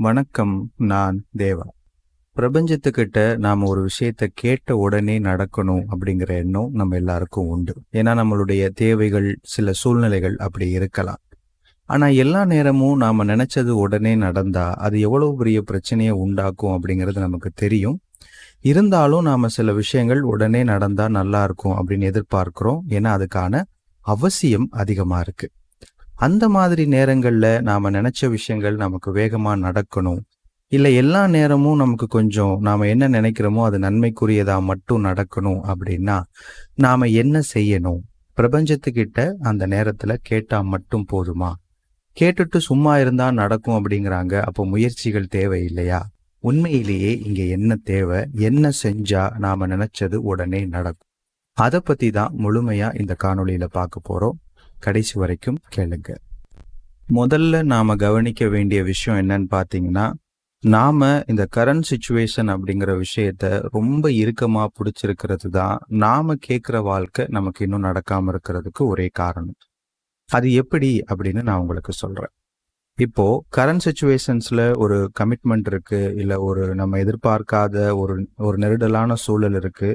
வணக்கம் நான் தேவா. பிரபஞ்சத்துக்கிட்ட நாம் ஒரு விஷயத்த கேட்ட உடனே நடக்கணும் அப்படிங்கிற எண்ணம் நம்ம எல்லாருக்கும் உண்டு. ஏன்னா நம்மளுடைய தேவைகள் சில சூழ்நிலைகள் அப்படி இருக்கலாம். ஆனால் எல்லா நேரமும் நாம் நினைச்சது உடனே நடந்தா அது எவ்வளவு பெரிய பிரச்சனையை உண்டாக்கும் அப்படிங்கிறது நமக்கு தெரியும். இருந்தாலும் நாம் சில விஷயங்கள் உடனே நடந்தால் நல்லா இருக்கும் அப்படின்னு எதிர்பார்க்குறோம். ஏன்னா அதுக்கான அவசியம் அதிகமாக இருக்குது அந்த மாதிரி நேரங்களில் நாம் நினச்ச விஷயங்கள் நமக்கு வேகமாக நடக்கணும். இல்லை எல்லா நேரமும் நமக்கு கொஞ்சம் நாம் என்ன நினைக்கிறோமோ அது நன்மைக்குரியதாக மட்டும் நடக்கணும் அப்படின்னா நாம் என்ன செய்யணும்? பிரபஞ்சத்துக்கிட்ட அந்த நேரத்தில் கேட்டால் மட்டும் போதுமா? கேட்டுட்டு சும்மா இருந்தால் நடக்கும் அப்படிங்கிறாங்க. அப்போ முயற்சிகள் தேவை இல்லையா? உண்மையிலேயே இங்கே என்ன தேவை? என்ன செஞ்சால் நாம் நினச்சது உடனே நடக்கும். அதை பற்றி தான் முழுமையாக இந்த காணொலியில் பார்க்க போகிறோம் கடைசி வரைக்கும் கேளுங்க. முதல்ல நாம கவனிக்க வேண்டிய விஷயம் என்னன்னு பார்த்தீங்கன்னா நாம் இந்த கரண்ட் சுச்சுவேஷன் அப்படிங்கிற விஷயத்த ரொம்ப இறுக்கமாக பிடிச்சிருக்கிறது தான். நாம கேட்குற வாழ்க்கை நமக்கு இன்னும் நடக்காமல் இருக்கிறதுக்கு ஒரே காரணம். அது எப்படி அப்படின்னு நான் உங்களுக்கு சொல்கிறேன் இப்போ கரண்ட் சுச்சுவேஷன்ஸ்ல ஒரு கமிட்மெண்ட் இருக்கு இல்லை ஒரு நம்ம எதிர்பார்க்காத ஒரு ஒரு நெருடலான சூழல் இருக்கு.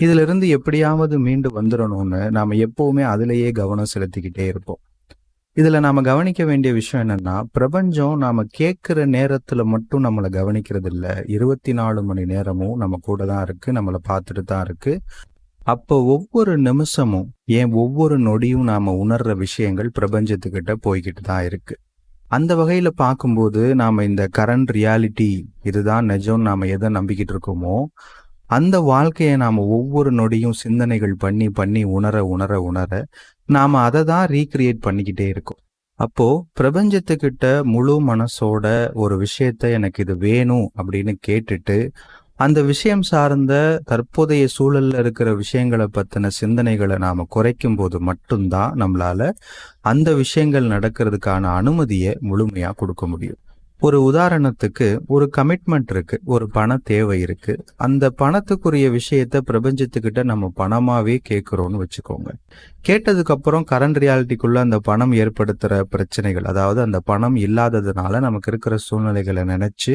இதுல இருந்து எப்படியாவது மீண்டு வந்துடணும்னு நாம எப்பவுமே அதுலேயே கவனம் செலுத்திக்கிட்டே இருப்போம். இதுல நாம கவனிக்க வேண்டிய விஷயம் என்னன்னா பிரபஞ்சம் நாம கேட்கிற நேரத்துல மட்டும் நம்மளை கவனிக்கிறது இல்ல இருபத்தி நாலு மணி நேரமும் நம்ம கூட தான் இருக்கு நம்மளை பார்த்துட்டு தான் இருக்கு. அப்போ ஒவ்வொரு நிமிஷமும் ஏன் ஒவ்வொரு நொடியும் நாம உணர்ற விஷயங்கள் பிரபஞ்சத்துக்கிட்ட போய்கிட்டு தான் இருக்கு. அந்த வகையில பார்க்கும்போது நாம இந்த கரண்ட் ரியாலிட்டி இதுதான் நிஜம் நாம எதை நம்பிக்கிட்டு இருக்கோமோ அந்த வாழ்க்கையை நாம் ஒவ்வொரு நொடியும் சிந்தனைகள் பண்ணி பண்ணி உணர உணர உணர நாம் அதை தான் ரீக்ரியேட் பண்ணிக்கிட்டே இருக்கோம். அப்போ பிரபஞ்சத்துக்கிட்ட முழு மனசோட ஒரு விஷயத்த எனக்கு இது வேணும் அப்படின்னு கேட்டுட்டு அந்த விஷயம் சார்ந்த தற்போதைய சூழல்ல இருக்கிற விஷயங்களை பத்தின சிந்தனைகளை நாம குறைக்கும் போது மட்டும்தான் நம்மளால அந்த விஷயங்கள் நடக்கிறதுக்கான அனுமதியை முழுமையா கொடுக்க முடியும். ஒரு உதாரணத்துக்கு ஒரு கமிட்மெண்ட் இருக்கு ஒரு பண தேவை இருக்கு. அந்த பணத்துக்குரிய விஷயத்த பிரபஞ்சத்துக்கிட்ட நம்ம பணமாவே கேட்கிறோம்னு வச்சுக்கோங்க. கேட்டதுக்கு அப்புறம் கரண்ட் ரியாலிட்டிக்குள்ள அந்த பணம் ஏற்படுத்துற பிரச்சனைகள் அதாவது அந்த பணம் இல்லாததுனால நமக்கு இருக்கிற சூழ்நிலைகளை நினைச்சு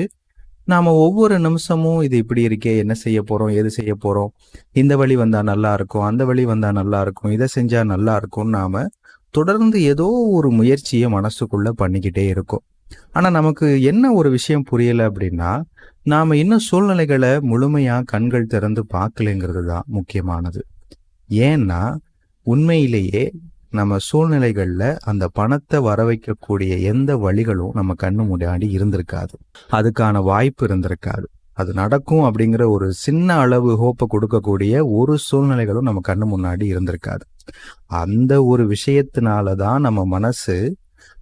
நாம ஒவ்வொரு நிமிஷமும் இது இப்படி இருக்கே என்ன செய்ய போறோம் எது செய்ய போறோம் இந்த வழி வந்தா நல்லா இருக்கும் அந்த வழி வந்தா நல்லா இருக்கும் இதை செஞ்சா நல்லா இருக்கும் நாம தொடர்ந்து ஏதோ ஒரு முயற்சியை மனசுக்குள்ள பண்ணிக்கிட்டே இருக்கோம். ஆனா நமக்கு என்ன ஒரு விஷயம் புரியல அப்படின்னா நாம இன்னும் சூழ்நிலைகளை முழுமையாக கண்கள் திறந்து பார்க்கலைங்கிறது தான் முக்கியமானது. ஏன்னா உண்மையிலேயே நம்ம சூழ்நிலைகளில் அந்த பணத்தை வர வைக்கக்கூடிய எந்த வழிகளும் நம்ம கண்ணு முன்னாடி இருந்திருக்காது. அதுக்கான வாய்ப்பு இருந்திருக்காது. அது நடக்கும் அப்படிங்கிற ஒரு சின்ன அளவு ஹோப்பை கொடுக்கக்கூடிய ஒரு சூழ்நிலைகளும் நம்ம கண்ணு முன்னாடி இருந்திருக்காது. அந்த ஒரு விஷயத்தினால தான் நம்ம மனசு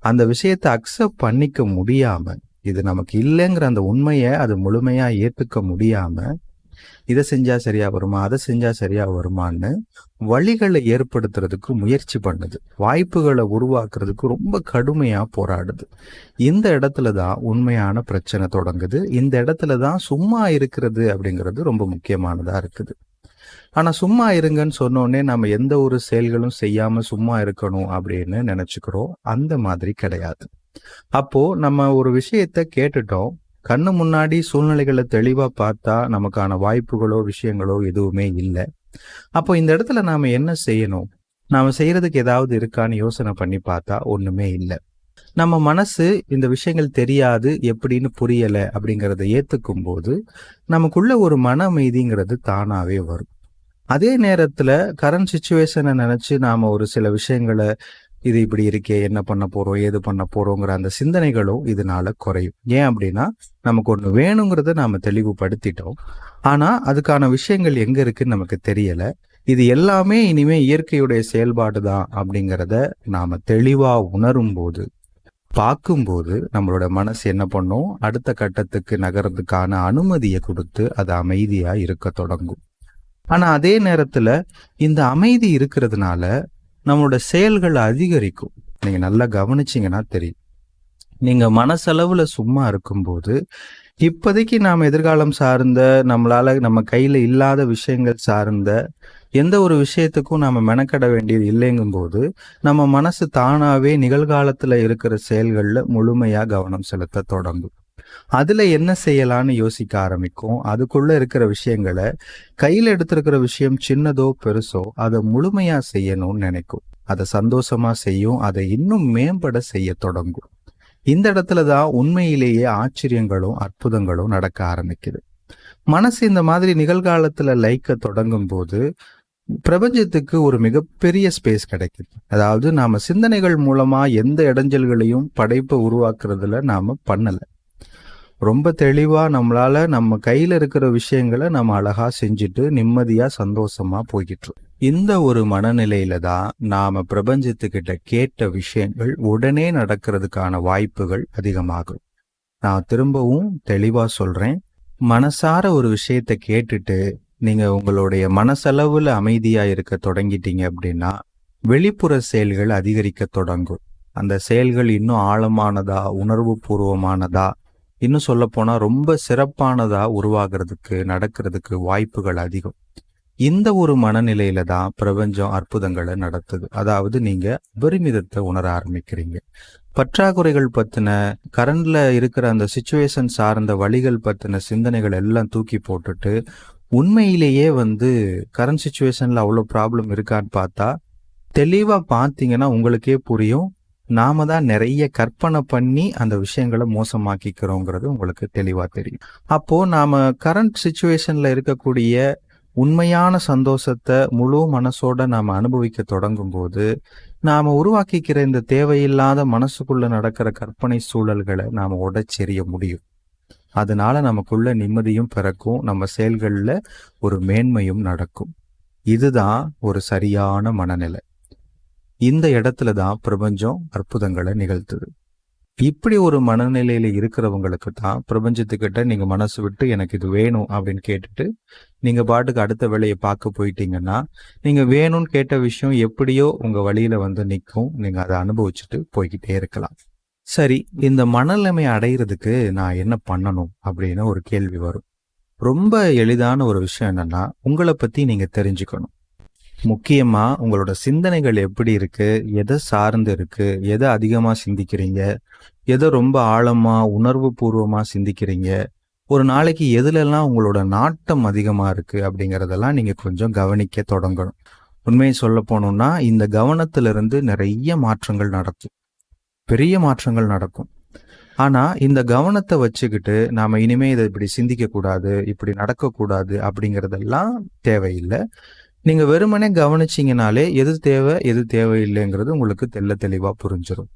அந்த விஷயத்தை அக்செப்ட் பண்ணிக்க முடியாம இது நமக்கு இல்லைங்கிற அந்த உண்மையை அது முழுமையா ஏற்றுக்க முடியாம இதை செஞ்சா சரியா வருமா அதை செஞ்சா சரியா வருமான்னு வழிகளை ஏற்படுத்துறதுக்கு முயற்சி பண்ணுது. வாய்ப்புகளை உருவாக்குறதுக்கு ரொம்ப கடுமையா போராடுது. இந்த இடத்துல தான் உண்மையான பிரச்சனை தொடங்குது. இந்த இடத்துல தான் சும்மா இருக்கிறது அப்படிங்கிறது ரொம்ப முக்கியமானதா இருக்குது. ஆனா சும்மா இருங்கன்னு சொன்னோடனே நம்ம எந்த ஒரு செயல்களும் செய்யாம சும்மா இருக்கணும் அப்படின்னு நினைச்சுக்கிறோம். அந்த மாதிரி கிடையாது. அப்போ நம்ம ஒரு விஷயத்த கேட்டுட்டோம். கண்ணு முன்னாடி சூழ்நிலைகளை தெளிவா பார்த்தா நமக்கான வாய்ப்புகளோ விஷயங்களோ எதுவுமே இல்லை. அப்போ இந்த இடத்துல நாம என்ன செய்யணும்? நாம செய்யறதுக்கு ஏதாவது இருக்கான்னு யோசனை பண்ணி பார்த்தா ஒண்ணுமே இல்லை. நம்ம மனசு இந்த விஷயங்கள் தெரியாது எப்படின்னு புரியல அப்படிங்கறத ஏத்துக்கும் போது நமக்குள்ள ஒரு மன அமைதிங்கிறது தானாவே வரும். அதே நேரத்துல கரண்ட் சுச்சுவேஷனை நினைச்சு நாம ஒரு சில விஷயங்களை இது இப்படி இருக்கே என்ன பண்ண போறோம் ஏது பண்ண போறோங்கிற அந்த சிந்தனைகளும் இதனால குறையும். ஏன் அப்படின்னா நமக்கு ஒண்ணு வேணுங்கிறத நாம தெளிவுபடுத்திட்டோம். ஆனா அதுக்கான விஷயங்கள் எங்க இருக்குன்னு நமக்கு தெரியல. இது எல்லாமே இனிமே இயற்கையுடைய செயல்பாடு தான் அப்படிங்கிறத நாம தெளிவா உணரும் போது பார்க்கும்போது நம்மளோட மனசு என்ன பண்ணும்? அடுத்த கட்டத்துக்கு நகர்றதுக்கான அனுமதியை கொடுத்து அது அமைதியா இருக்க தொடங்கும். ஆனால் அதே நேரத்தில் இந்த அமைதி இருக்கிறதுனால நம்மளோட செயல்கள் அதிகரிக்கும். நீங்கள் நல்லா கவனிச்சிங்கன்னா தெரியும். நீங்கள் மனசளவில் சும்மா இருக்கும்போது இப்போதைக்கு நாம் எதிர்காலம் சார்ந்த நம்மளால் நம்ம கையில் இல்லாத விஷயங்கள் சார்ந்த எந்த ஒரு விஷயத்துக்கும் நாம் மெனக்கட வேண்டியது இல்லைங்கும்போது நம்ம மனசு தானாகவே நிகழ்காலத்தில் இருக்கிற செயல்களில் முழுமையாக கவனம் செலுத்த தொடங்கும். அதுல என்ன செய்யலான்னு யோசிக்க ஆரம்பிக்கும்? அதுக்குள்ள இருக்கிற விஷயங்களை கையில எடுத்திருக்கிற விஷயம் சின்னதோ பெருசோ அதை முழுமையா செய்யணும்னு நினைக்கும். அதை சந்தோஷமா செய்யும். அதை இன்னும் மேம்பட செய்ய தொடங்கும். இந்த இடத்துல தான் உண்மையிலேயே ஆச்சரியங்களும் அற்புதங்களும் நடக்க ஆரம்பிக்குது. மனசு இந்த மாதிரி நிகழ்காலத்துல லைக்க தொடங்கும் போது பிரபஞ்சத்துக்கு ஒரு மிகப்பெரிய ஸ்பேஸ் கிடைக்குது. அதாவது நாம சிந்தனைகள் மூலமா எந்த இடைஞ்சல்களையும் படைப்பை உருவாக்குறதுல நாம பண்ணலை. ரொம்ப தெளிவாக நம்மளால நம்ம கையில் இருக்கிற விஷயங்களை நம்ம அழகாக செஞ்சுட்டு நிம்மதியாக சந்தோஷமாக போய்கிட்டு இந்த ஒரு மனநிலையில தான் நாம பிரபஞ்சத்துக்கிட்ட கேட்ட விஷயங்கள் உடனே நடக்கிறதுக்கான வாய்ப்புகள் அதிகமாகும். நான் திரும்பவும் தெளிவா சொல்றேன். மனசார ஒரு விஷயத்தை கேட்டுட்டு நீங்க உங்களுடைய மனசளவுல அமைதியா இருக்க தொடங்கிட்டீங்க அப்படின்னா வெளிப்புற செயல்கள் அதிகரிக்க தொடங்கும். அந்த செயல்கள் இன்னும் ஆழமானதா உணர்வு பூர்வமானதா இன்னும் சொல்ல ரொம்ப சிறப்பானதாக உருவாகிறதுக்கு நடக்கிறதுக்கு வாய்ப்புகள் அதிகம். இந்த ஒரு மனநிலையில தான் பிரபஞ்சம் அற்புதங்களை நடத்துது. அதாவது நீங்க அபரிமிதத்தை உணர ஆரம்பிக்கிறீங்க. பற்றாக்குறைகள் பத்தின கரண்ட்ல இருக்கிற அந்த சுச்சுவேஷன் சார்ந்த வழிகள் பத்தின சிந்தனைகள் எல்லாம் தூக்கி போட்டுட்டு உண்மையிலேயே வந்து கரண்ட் சுச்சுவேஷன்ல அவ்வளோ ப்ராப்ளம் இருக்கான்னு பார்த்தா தெளிவா பார்த்தீங்கன்னா உங்களுக்கே புரியும். நாம தான் நிறைய கற்பனை பண்ணி அந்த விஷயங்களை மோசமாக்கிக்கிறோங்கிறது உங்களுக்கு தெளிவா தெரியும். அப்போ நாம கரண்ட் சுச்சுவேஷன்ல இருக்கக்கூடிய உண்மையான சந்தோஷத்தை முழு மனசோட நாம அனுபவிக்க தொடங்கும் போது நாம உருவாக்கிக்கிற இந்த தேவையில்லாத மனசுக்குள்ள நடக்கிற கற்பனை சூழல்களை நாம உடைச்செறிய முடியும். அதனால நமக்குள்ள நிம்மதியும் பிறக்கும் நம்ம செயல்களில் ஒரு மேன்மையும் நடக்கும். இதுதான் ஒரு சரியான மனநிலை. இந்த இடத்துல தான் பிரபஞ்சம் அற்புதங்களை நிகழ்த்துது. இப்படி ஒரு மனநிலையில இருக்கிறவங்களுக்கு தான் பிரபஞ்சத்துக்கிட்ட நீங்க மனசு விட்டு எனக்கு இது வேணும் அப்படின்னு கேட்டுட்டு நீங்க பாட்டுக்கு அடுத்த வேலையை பார்க்க போயிட்டீங்கன்னா நீங்க வேணும்னு கேட்ட விஷயம் எப்படியோ உங்க வழியில வந்து நிற்கும். நீங்க அதை அனுபவிச்சுட்டு போய்கிட்டே இருக்கலாம். சரி இந்த மனநிலைமை அடையிறதுக்கு நான் என்ன பண்ணணும் அப்படின்னு ஒரு கேள்வி வரும். ரொம்ப எளிதான ஒரு விஷயம் என்னன்னா உங்களை பத்தி நீங்க தெரிஞ்சுக்கணும். முக்கியமாக உங்களோட சிந்தனைகள் எப்படி இருக்கு? எதை சார்ந்து இருக்கு? எதை அதிகமாக சிந்திக்கிறீங்க? எதை ரொம்ப ஆழமாக உணர்வு பூர்வமாக சிந்திக்கிறீங்க? ஒரு நாளைக்கு எதுலெல்லாம் உங்களோட நாட்டம் அதிகமாக இருக்கு அப்படிங்கிறதெல்லாம் நீங்கள் கொஞ்சம் கவனிக்க தொடங்கணும். உண்மையை சொல்ல போனோம்னா இந்த கவனத்திலிருந்து நிறைய மாற்றங்கள் நடக்கும். பெரிய மாற்றங்கள் நடக்கும். ஆனா இந்த கவனத்தை வச்சுக்கிட்டு நாம இனிமே இதை இப்படி சிந்திக்க கூடாது இப்படி நடக்கக்கூடாது அப்படிங்கறதெல்லாம் தேவையில்லை. நீங்கள் வெறுமனே கவனிச்சிங்கனாலே எது தேவை எது தேவையில்லைங்கிறது உங்களுக்கு தெள்ள தெளிவாக புரிஞ்சிடும்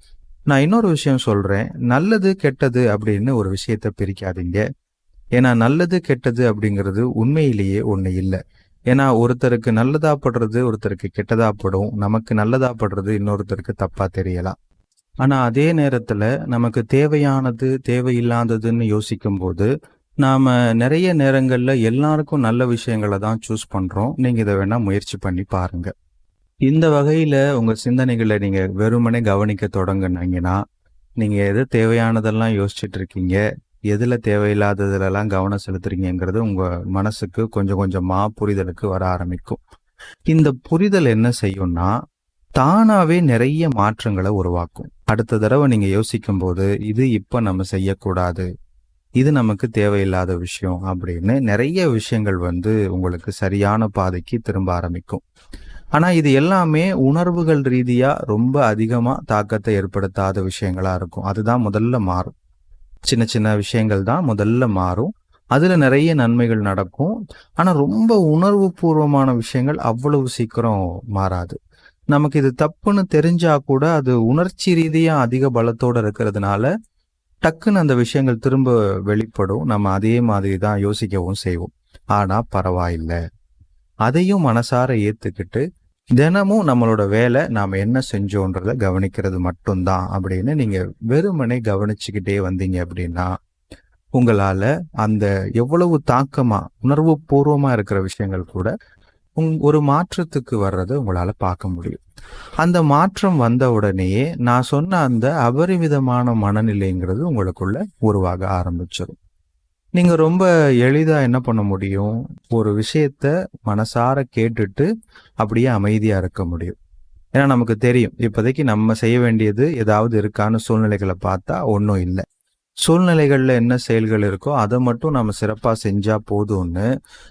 நான் இன்னொரு விஷயம் சொல்கிறேன் நல்லது கெட்டது அப்படின்னு ஒரு விஷயத்த பிரிக்காதீங்க. ஏன்னா நல்லது கெட்டது அப்படிங்கிறது உண்மையிலேயே ஒன்று இல்லை. ஏன்னா ஒருத்தருக்கு நல்லதா படுறது ஒருத்தருக்கு கெட்டதா படும். நமக்கு நல்லதா படுறது இன்னொருத்தருக்கு தப்பாக தெரியலாம். ஆனால் அதே நேரத்தில் நமக்கு தேவையானது தேவையில்லாததுன்னு யோசிக்கும் போது நாம் நிறைய நேரங்களில் எல்லாருக்கும் நல்ல விஷயங்களை தான் சூஸ் பண்ணுறோம் நீங்கள் இதை வேணால் முயற்சி பண்ணி பாருங்கள் இந்த வகையில் உங்கள் சிந்தனைகளை நீங்கள் வெறுமனே கவனிக்க தொடங்குனீங்கன்னா நீங்கள் எது தேவையானதெல்லாம் யோசிச்சுட்டு இருக்கீங்க எதில் தேவையில்லாததுலலாம் கவனம் செலுத்துறீங்கிறது உங்கள் மனசுக்கு கொஞ்சம் கொஞ்சமாக புரிதலுக்கு வர ஆரம்பிக்கும். இந்த புரிதல் என்ன செய்யும்னா தானாகவே நிறைய மாற்றங்களை உருவாக்கும். அடுத்த தடவை நீங்கள் யோசிக்கும் போது இது இப்போ நம்ம செய்யக்கூடாது இது நமக்கு தேவையில்லாத விஷயம் அப்படின்னு நிறைய விஷயங்கள் வந்து உங்களுக்கு சரியான பாதைக்கு திரும்ப ஆரம்பிக்கும். ஆனா இது எல்லாமே உணர்வுகள் ரீதியா ரொம்ப அதிகமா தாக்கத்தை ஏற்படுத்தாத விஷயங்களா இருக்கும். அதுதான் முதல்ல மாறும். சின்ன சின்ன விஷயங்கள் தான் முதல்ல மாறும். அதுல நிறைய நன்மைகள் நடக்கும். ஆனா ரொம்ப உணர்வு பூர்வமான விஷயங்கள் அவ்வளவு சீக்கிரம் மாறாது. நமக்கு இது தப்புன்னு தெரிஞ்சா கூட அது உணர்ச்சி ரீதியா அதிக பலத்தோட இருக்கிறதுனால டக்குன்னு அந்த விஷயங்கள் திரும்ப வெளிப்படும். நம்ம அதே மாதிரி தான் யோசிக்கவும் செய்வோம். ஆனா பரவாயில்லை. அதையும் மனசார ஏத்துக்கிட்டு தினமும் நம்மளோட வேலை நாம் என்ன செஞ்சோன்றத கவனிக்கிறது மட்டும்தான். அப்படின்னு நீங்க வெறுமனே கவனிச்சுக்கிட்டே வந்தீங்க அப்படின்னா உங்களால அந்த எவ்வளவு தாக்கமா உணர்வு பூர்வமா இருக்கிற விஷயங்கள் கூட உங் ஒரு மாற்றத்துக்கு வர்றதை உங்களால பார்க்க முடியும். அந்த மாற்றம் வந்த உடனேயே நான் சொன்ன அந்த அபரிமிதமான மனநிலைங்கிறது உங்களுக்குள்ள உருவாக ஆரம்பிச்சிடும் நீங்க ரொம்ப எளிதா என்ன பண்ண முடியும்? ஒரு விஷயத்த மனசார கேட்டுட்டு அப்படியே அமைதியா இருக்க முடியும். ஏன்னா நமக்கு தெரியும். இப்போதைக்கு நம்ம செய்ய வேண்டியது ஏதாவது இருக்கான்னு சூழ்நிலைகளை பார்த்தா ஒன்றும் இல்லை. சூழ்நிலைகளில் என்ன செயல்கள் இருக்கோ அதை மட்டும் நம்ம சிறப்பாக செஞ்சால் போதும்னு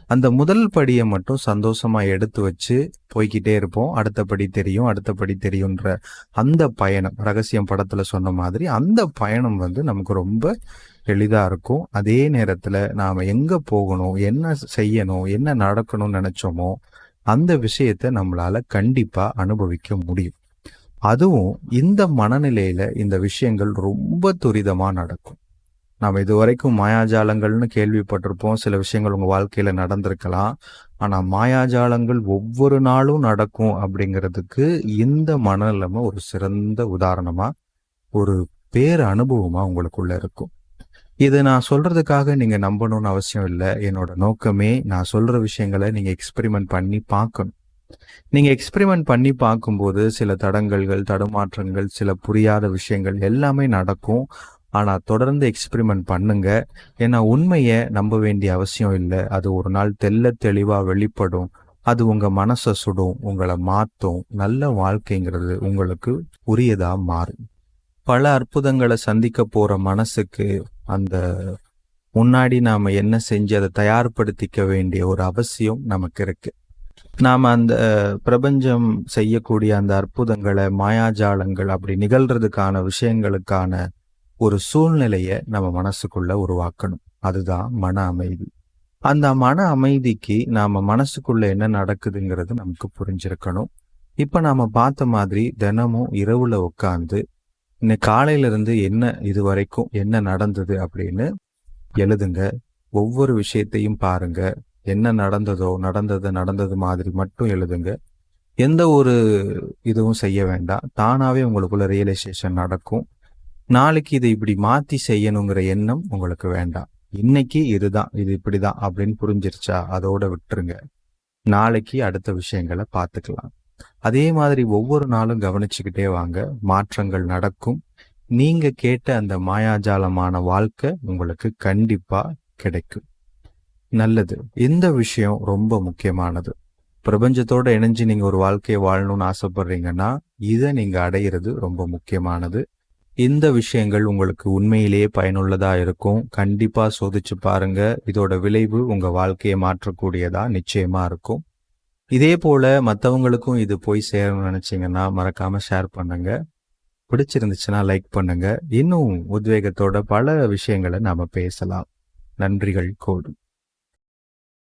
அந்த முதல் படியை மட்டும் சந்தோஷமாக எடுத்து வச்சு போய்க்கிட்டே இருப்போம். அடுத்தபடி தெரியும் அடுத்தபடி தெரியுன்ற அந்த பயணம் ரகசியம் படத்தில் சொன்ன மாதிரி அந்த பயணம் வந்து நமக்கு ரொம்ப எளிதாக இருக்கும். அதே நேரத்தில் நாம் எங்கே போகணும் என்ன செய்யணும் என்ன நடக்கணும்னு நினச்சோமோ அந்த விஷயத்தை நம்மளால் கண்டிப்பாக அனுபவிக்க முடியும். அதுவும் இந்த மனநிலையில இந்த விஷயங்கள் ரொம்ப துரிதமா நடக்கும். நாம் இதுவரைக்கும் மாயாஜாலங்கள்னு கேள்விப்பட்டிருப்போம். சில விஷயங்கள் உங்க வாழ்க்கையில நடந்திருக்கலாம். ஆனா மாயாஜாலங்கள் ஒவ்வொரு நாளும் நடக்கும் அப்படிங்கிறதுக்கு இந்த மனநிலைமை ஒரு சிறந்த உதாரணமா ஒரு பேர் அனுபவமா உங்களுக்குள்ள இருக்கும். இது நான் சொல்றதுக்காக நீங்க நம்பணும்னு அவசியம் இல்லை. என்னோட நோக்கமே நான் சொல்ற விஷயங்களை நீங்க எக்ஸ்பெரிமெண்ட் பண்ணி பார்க்கணும். நீங்க எக்ஸ்பெரிமெண்ட் பண்ணி பார்க்கும்போது சில தடங்கல்கள் தடுமாற்றங்கள் சில புரியாத விஷயங்கள் எல்லாமே நடக்கும். ஆனா தொடர்ந்து எக்ஸ்பெரிமெண்ட் பண்ணுங்க. ஏன்னா உண்மையை நம்ப வேண்டிய அவசியம் இல்லை. அது ஒரு நாள் தெல்ல தெளிவா வெளிப்படும். அது உங்க மனசை சுடும் உங்களை மாத்தும். நல்ல வாழ்க்கைங்கிறது உங்களுக்கு உரியதாக மாறும். பல அற்புதங்களை சந்திக்க போற மனசுக்கு அந்த முன்னாடி நாம என்ன செஞ்சு அதை தயார்படுத்திக்க வேண்டிய ஒரு அவசியம் நமக்கு இருக்கு. நாம் அந்த பிரபஞ்சம் செய்யக்கூடிய அந்த அற்புதங்களை மாயாஜாலங்கள் அப்படி நிகழ்றதுக்கான விஷயங்களுக்கான ஒரு சூழ்நிலையை நம்ம மனசுக்குள்ள உருவாக்கணும். அதுதான் மன அமைதி. அந்த மன அமைதிக்கு நாம் மனசுக்குள்ள என்ன நடக்குதுங்கிறது நமக்கு புரிஞ்சிருக்கணும். இப்போ நாம் பார்த்த மாதிரி தினமும் இரவுல உட்காந்து இன்னைக்கு காலையில இருந்து என்ன இது வரைக்கும் என்ன நடந்தது அப்படின்னு எழுதுங்க. ஒவ்வொரு விஷயத்தையும் பாருங்க. என்ன நடந்ததோ நடந்தது நடந்தது மாதிரி மட்டும் எழுதுங்க. எந்த ஒரு இதுவும் செய்ய வேண்டாம். தானாகவே உங்களுக்குள்ள ரியலைசேஷன் நடக்கும். நாளைக்கு இதை இப்படி மாற்றி செய்யணுங்கிற எண்ணம் உங்களுக்கு வேண்டாம். இன்னைக்கு இதுதான் இது இப்படி தான் அப்படின்னு புரிஞ்சிருச்சா அதோட விட்டுருங்க. நாளைக்கு அடுத்த விஷயங்களை பார்த்துக்கலாம். அதே மாதிரி ஒவ்வொரு நாளும் கவனிச்சுக்கிட்டே வாங்க. மாற்றங்கள் நடக்கும். நீங்க கேட்ட அந்த மாயாஜாலமான வாழ்க்கை உங்களுக்கு கண்டிப்பா கிடைக்கும். நல்லது. இந்த விஷயம் ரொம்ப முக்கியமானது. பிரபஞ்சத்தோட இணைஞ்சு நீங்க ஒரு வாழ்க்கையை வாழணும்னு ஆசைப்படுறீங்கன்னா இதை நீங்க அடையிறது ரொம்ப முக்கியமானது. இந்த விஷயங்கள் உங்களுக்கு உண்மையிலேயே பயனுள்ளதா இருக்கும். கண்டிப்பா சோதிச்சு பாருங்க. இதோட விளைவு உங்க வாழ்க்கையை மாற்றக்கூடியதா நிச்சயமா இருக்கும். இதே போல மற்றவங்களுக்கும் இது போய் சேரணும்னு நினைச்சீங்கன்னா மறக்காம ஷேர் பண்ணுங்க. பிடிச்சிருந்துச்சுன்னா லைக் பண்ணுங்க. இன்னும் உத்வேகத்தோட பல விஷயங்களை நாம பேசலாம். நன்றிகள் கோடும்